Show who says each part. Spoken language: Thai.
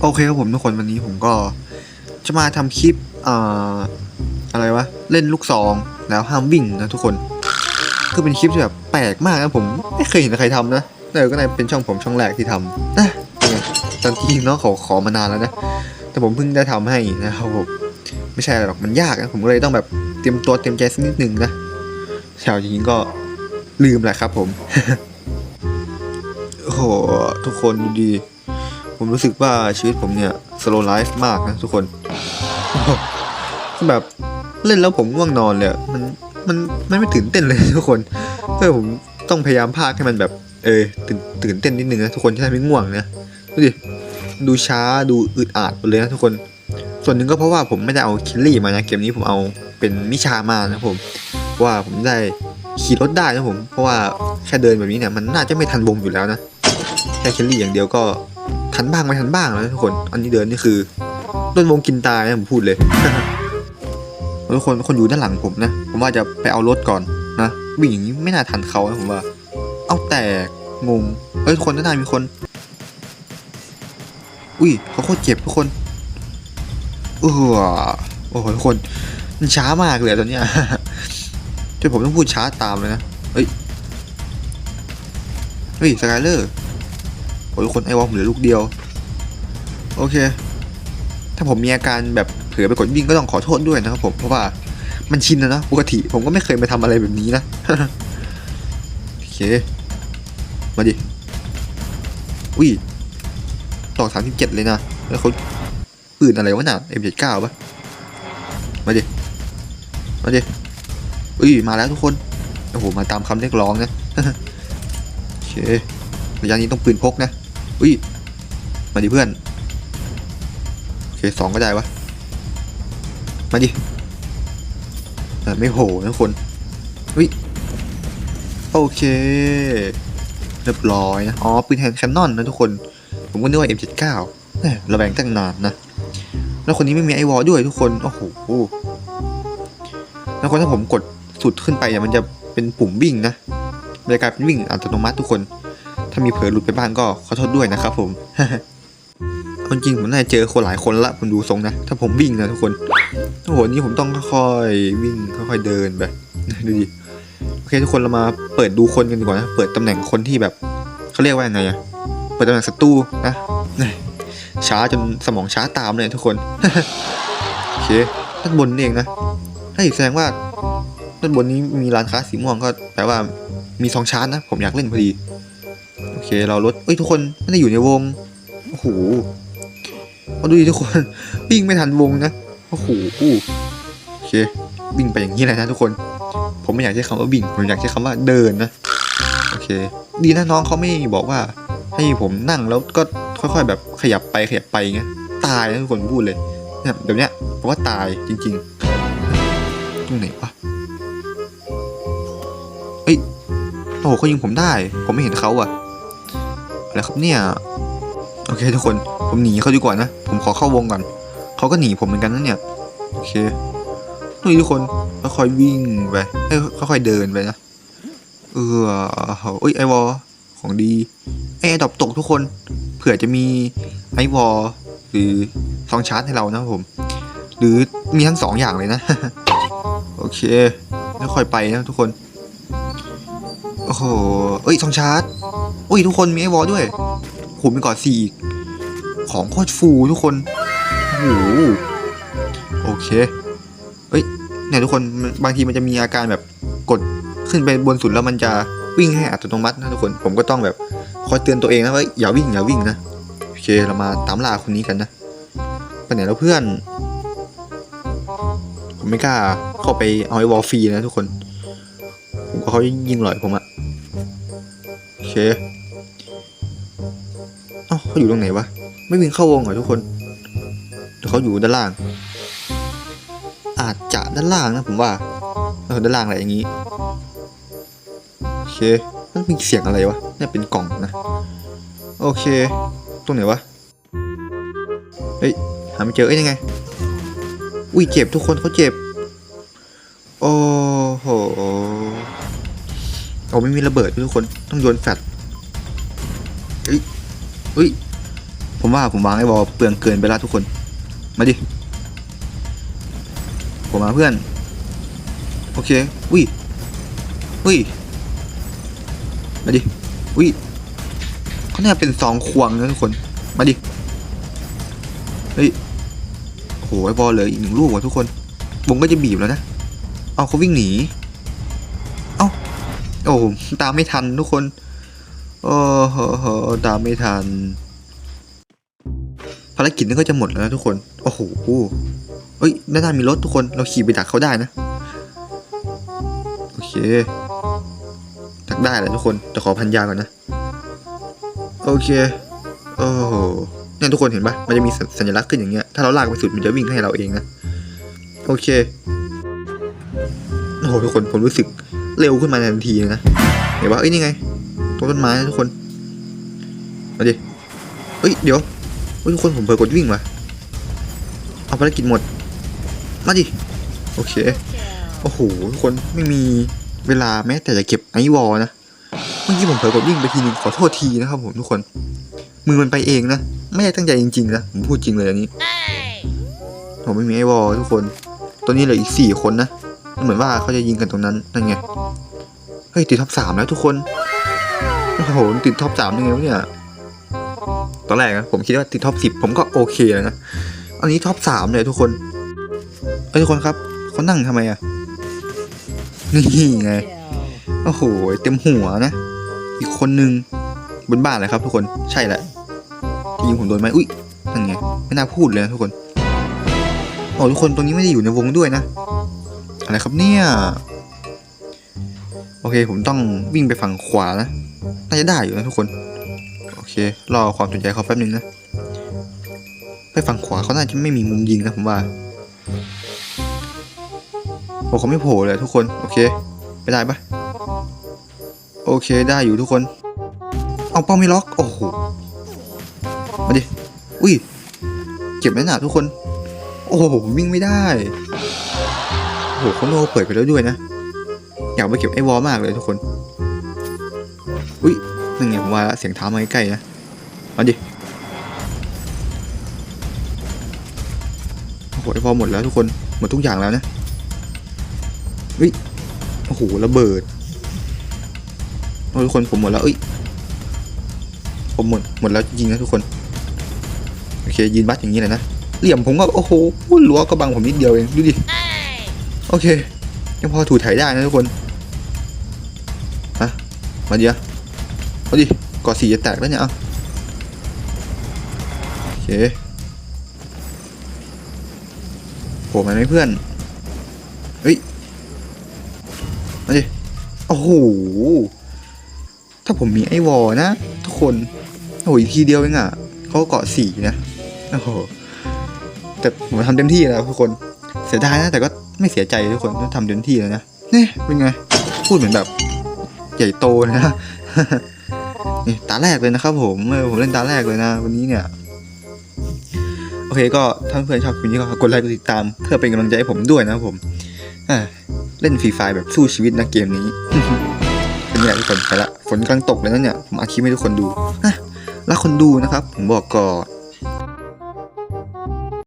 Speaker 1: โอเคครับผมทุกคนวันนี้ผมก็จะมาทำคลิปอ่ออะไรวะ เล่นลูกซองแล้วห้ามวิ่งนะทุกคน คือเป็นคลิปที่แบบแปลกมากนะผมไม่เคยเห็นใครทำนะแต่ก็ในเป็นช่องผมช่องแรกที่ทำนะยังไงตอนจริงเนาขอขอมานานแล้วนะ แต่ผมเพิ่งได้ทำให้นะครับผมไม่ใช่หรอกมันยากนะผมก็เลยต้องแบบเตรียมตัวเตรียมใจสักนิดนึงนะชาวจริงๆก็ลืมแหละครับผมโอ้โหทุกคนดูดี ผมรู้สึกว่าชีวิตผมเนี่ย slow life มากนะทุกคนแบบเล่นแล้วผมง่วงนอนเลยมันมันมันไม่ตื่นเต้นเลยทุกคนเออผมต้องพยายามพากให้มันแบบ เออตื่นตื่นเต้นนิดนึงนะทุกคนจะได้ไม่ง่วงนะดูดิดูช้าดูอึดอัดหมดเลยนะทุกคน ส่วนหนึ่งก็เพราะว่าผมไม่ได้เอาคิลลี่มานะเกมนี้ผมเอาเป็นมิชามานะผมว่าผมได้ขี่รถได้นะผม เพราะว่าแค่เดินแบบนี้เนี่ยมันน่าจะไม่ทันวงอยู่แล้วนะแค่คิลลี่อย่างเดียวก็ ทันบ้างไม่ทันบ้างแล้วนะทุกคน อันนี้เดินนี่คือโดนวงกินตายนะผมพูดเลยทุกคนคนอยู่ด้านหลังผมนะ ผมว่าจะไปเอารถก่อนนะวิ่งอย่างนี้ไม่น่าทันเขานะผมว่า เอาแต่งงเฮ้ยคนด้านหน้ามีคน อุ้ยเขาโคตรเจ็บทุกคนเออโอ้โหทุกคนมันช้ามากเลยตอนเนี้ยจนผมต้องพูดช้าตามเลยนะเฮ้ยเฮ้ยสกายเลอร์ ทุกคนไอวอลผมเหลือลูกเดียว โอเค ถ้าผมมีอาการแบบเผลอไปกดวิ่งก็ต้องขอโทษด้วยนะครับผม เพราะว่ามันชินนะเนอะปกติผมก็ไม่เคยมาทำอะไรแบบนี้นะ โอเค มาดิ อุ้ยต่อสามสิบเจ็ดเลยนะ แล้วเขาปืนอะไรวะน่ะ M79 ปะมาดิ มาดิ อุ้ย มาแล้วทุกคน โอ้โห มาตามคำเรียกร้องนะโอเคระยะนี้ต้องปืนพกนะ อุ้ยมาดิเพื่อนโอเคสองก็ได้วะมาดิไม่โหนะคนอุ้ยโอเคเรียบร้อยนะอ๋อปืนแฮนด์แคนนอนนะทุกคน ผมก็นึกว่า M79 แหม่ระแวงตั้งนานนะ แล้วคนนี้ไม่มีไอวอลด้วยทุกคน โอ้โหแล้วคนถ้าผมกดสุดขึ้นไปเนี่ยมันจะเป็นปุ่มวิ่งนะมันจะกลายเป็นวิ่งอัตโนมัติทุกคนามีเผลอหลุดไปบ้างก็ขอโทษด้วยนะครับผมเอาจริงผมน่าจะเจอคนหลายคนละผมดูทรงนะ ถ้าผมวิ่งนะทุกคนโอ้โหนี่ผมต้องค่อยๆวิ่งค่อยๆเดินไปดูดิโอเคทุกคนเรามาเปิดดูคนกันดีกว่านะเปิดตำแหน่งคนที่แบบเขาเรียกว่ายังไงอะเปิดตำแหน่งศัตรูนะนี่ช้าจนสมองช้าตามเลยทุกคนโอเคด้านบนนี่เองนะเฮ้ยแสดงว่าด้านบนนี้มีร้านค้าสีม่วงก็แปลว่ามีซองชาร์จนะ ผมอยากเล่นพอดี อเคเราลดเอ้ยทุกคนไม่ได้อยู่ในวงโอ้โหเอาดูดิทุกคนวิ่งไม่ทันวงนะโอ้โหโอเควิ่งไปอย่างนี้เลยนะทุกคน ผมไม่อยากใช้คำว่าวิ่งผมอยากใช้คำว่าเดินนะโอเค ดีนะน้องเขาไม่บอกว่า ให้ผมนั่งแล้วก็ค่อยๆ แบบขยับไปขยับไปเงี้ยตายนะทุกคนพูดเลยเนี่ยแบบเนี้ยผมว่าตายจริงๆตรงไหนวะเอ้ยโอ้โหเขายิงผมได้ ผมไม่เห็นเขาอะ ไรครับเนี่ย โอเคทุกคน ผมหนีเขาดีกว่านะ ผมขอเข้าวงก่อน เขาก็หนีผมเหมือนกันนะเนี่ย โอเคนี่ทุกคนค่อยวิ่งไปเอ้ค่อยๆเดินไปนะ เออเอ้ยไอวอลของดี ไอดอบตกทุกคน เผื่อจะมีไอวอลหรือซองชาร์จให้เรานะผม หรือมีทั้งสองอย่างเลยนะ โอเค แล้วค่อยไปนะทุกคน โอ้โห เอ้ยซองชาร์จ อ้ยทุกคนมีไอวอลด้วยโหมีก่อนสี่อีก ของโคตรฟูทุกคนโอ้โหโอเคเอ้ยเนี่ยทุกคนบางทีมันจะมีอาการแบบกดขึ้นไปบนสุดแล้วมันจะวิ่งให้อัตโนมัตินะทุกคนผมก็ต้องแบบคอยเตือนตัวเองนะว่าอย่าวิ่งอย่าวิ่งนะโอเคเรามาตามล่าคนนี้กันนะไปไหนแล้วเพื่อน ผมไม่กล้าเข้าไปเอาไอ้วอลฟรีนะทุกคน ผมก็เขายิงหลอยผมอะโอเค เอ้าเขาอยู่ตรงไหนวะ ไม่วิ่งเข้าวงเหรอทุกคนหรือเขาอยู่ด้านล่าง อาจจะด้านล่างนะผมว่าเออด้านล่างอะไรอย่างนี้โอเคมันมีเสียงอะไรวะเนี่ยเป็นกล่องนะ โอเค ตรงไหนวะ เฮ้ย หาไม่เจอเอ้ยยังไง อุ้ยเจ็บทุกคนเขาเจ็บ โอ้โหโอ้ไม่มีระเบิดทุกคน ต้องโยนแฟลชเฮ้ยเฮ้ย ผมว่าผมวางไอ้บอลเปลืองเกินไปแล้วทุกคน มาดิ ผมมาเพื่อน โอเคอุ้ยอุ้ย มาดิอุ้ยเขาเนี่ยเป็นซองควงนะทุกคน มาดิ เฮ้ยโอ้โหไอ้บอลเลืออีกหนึ่งลูกว่ะทุกคน วงก็จะบีบแล้วนะ เอาเขาวิ่งหนี เอ้าโอ้โหตามไม่ทันทุกคน โอ้โหตามไม่ทัน ภารกิจนี้ก็จะหมดแล้วนะทุกคน โอ้โหเอ้ยด้านหน้ามีรถทุกคน เราขี่ไปดักเขาได้นะ โอเค ดักได้แหละทุกคนจะขอพันยาก่อนนะ โอเค โอ้โหเนี่ยทุกคนเห็นปะมันจะมีสัญลักษณ์ขึ้นอย่างเงี้ย ถ้าเราลากไปสุดมันจะวิ่งให้เราเองนะ โอเค โอ้โหทุกคนผมรู้สึกเร็วขึ้นมาทันทีนะ เห็นปะเอ้ยนี่ไงตรงต้นไม้นะทุกคน มาดิ เอ้ยเดี๋ยว เฮ้ยทุกคนผมเผลอกดวิ่งว่ะเอาภารกิจหมด มาดิ โอเค โอ้โหทุกคนไม่มีเวลาแม้แต่จะเก็บไอวอลนะ เมื่อกี้ผมเผลอกดวิ่งไปทีนึงขอโทษทีนะครับผมทุกคน มือมันไปเองนะ ไม่ได้ตั้งใจจริงๆนะ ผมพูดจริงเลยอันนี้ ผมไม่มีไอวอลทุกคนตัวนี้เหลืออีกสี่คนนะ เหมือนว่าเขาจะยิงกันตรงนั้น นั่นไง เฮ้ยติดท็อปสามแล้วทุกคน โอ้โหติดท็อปสามยังไงวะเนี่ย ตอนแรกนะผมคิดว่าติดท็อปสิบผมก็โอเคแล้วนะ อันนี้ท็อปสามเลยทุกคนเอ้ยทุกคนครับเขานั่งทำไมอะนี่ไงโอ้โหเต็มหัวนะ อีกคนนึงบนบ้านเลยครับ ทุกคนใช่แหละที่ยิงผมโดนไหมอุ้ยนั่นไงไม่น่าพูดเลยนะทุกคนโอ้ทุกคนตรงนี้ไม่ได้อยู่ในวงด้วยนะ อะไรครับเนี่ยโอเคผมต้องวิ่งไปฝั่งขวานะน่าจะได้อยู่นะทุกคน รอความสนใจเขาแป๊บนึงนะ ไปฝั่งขวาเขาน่าจะไม่มีมุมยิงนะผมว่าโอ้เขาไม่โผล่เลยทุกคน โอเค ไปได้ปะโอเคได้อยู่ทุกคน เอาเป้าไม่ล็อก โอ้โห มาดิ อุ้ย เก็บไว้หนาทุกคน โอ้โหมวิ่งไม่ได้ โอ้โหเขาโนเปิดไปแล้วด้วยนะ อยากไปเก็บไอ้วอลมากเลยทุกคน อุ้ย นั่นไงผมว่าเสียงเท้ามาใกล้ๆนะมาดิโอ้โหไอ้วอหมดแล้วทุกคนหมดทุกอย่างแล้วนะอุ้ยโอ้โหระเบิดโอ้ทุกคนผมหมดแล้วเอ้ยผมหมดหมดแล้วจริงนะทุกคนโอเคยืนบัดอย่างนี้เลยนะเหลี่ยมผมก็โอ้โหรั้วก็บังผมนิดเดียวเองดูดิโอเคยังพอถูถ่ายได้นะทุกคนฮะมาเดียว เอาดิก่อสีจะแตกแล้วเนี่ยเอาโอเคโผล่มาไหมเพื่อนเฮ้ยมาดิโอ้โหถ้าผมมีไอ้วอลนะ ทุกคนโอ้ยทีเดียวเองอะเขาเกาะสีนะโอ้โหแต่ผมทำเต็มที่แล้วทุกคนเสียดายนะ แต่ก็ไม่เสียใจทุกคนต้องทำเต็มที่แล้วนะเนี่ยเป็นไง พูดเหมือนแบบ ใหญ่โตนะ ตาแรกเลยนะครับผมเออผมเล่นตาแรกเลยนะ วันนี้เนี่ย โอเคก็ถ้าเพื่อนชอบคลิปนี้ก็กดไลค์กดติดตาม เพื่อเป็นกำลังใจให้ผมด้วยนะครับผมเล่นฟรีไฟแบบสู้ชีวิตนะเกมนี้เป็นไงทุกคนไปละฝนกำลังตกเลยนะเนี่ยผมอาคลิปให้ทุกคนดูนะรักคนดูนะครับ ผมบอกก่อน